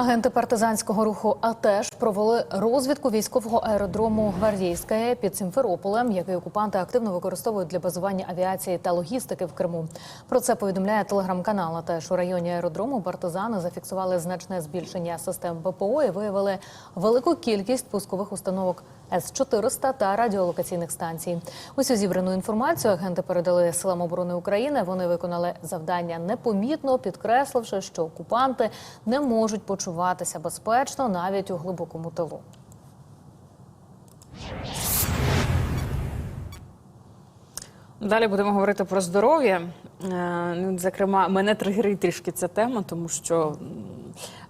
Агенти партизанського руху АТЕШ провели розвідку військового аеродрому Гвардійське під Сімферополем, який окупанти активно використовують для базування авіації та логістики в Криму. Про це повідомляє телеграм-канал АТЕШ. У районі аеродрому партизани зафіксували значне збільшення систем ППО і виявили велику кількість пускових установок С-400 та радіолокаційних станцій. Усю зібрану інформацію агенти передали силам оборони України. Вони виконали завдання непомітно, підкресливши, що окупанти не можуть почуватися безпечно навіть у глибокому тилу. Далі будемо говорити про здоров'я. Е, ну, Зокрема, мене тригерить трішки ця тема, тому що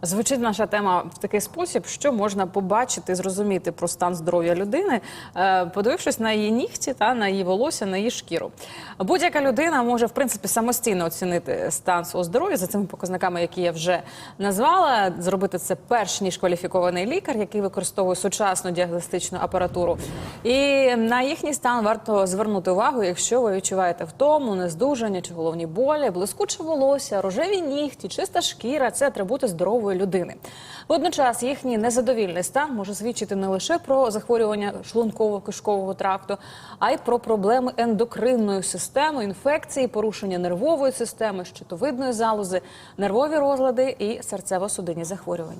звучить наша тема в такий спосіб, що можна побачити, зрозуміти про стан здоров'я людини, е, подивившись на її нігті та на її волосся, на її шкіру. Будь-яка людина може в принципі самостійно оцінити стан свого здоров'я за цими показниками, які я вже назвала. Зробити це перш ніж кваліфікований лікар, який використовує сучасну діагностичну апаратуру. І на їхній стан варто звернути увагу, якщо ви відчуваєте втому, нездужання чи головні болі, блискуче волосся, рожеві нігті, чиста шкіра це атрибути здорової людини. Водночас їхній незадовільний стан може свідчити не лише про захворювання шлунково-кишкового тракту, а й про проблеми ендокринної системи, інфекції, порушення нервової системи, щитовидної залози, нервові розлади і серцево-судинні захворювання.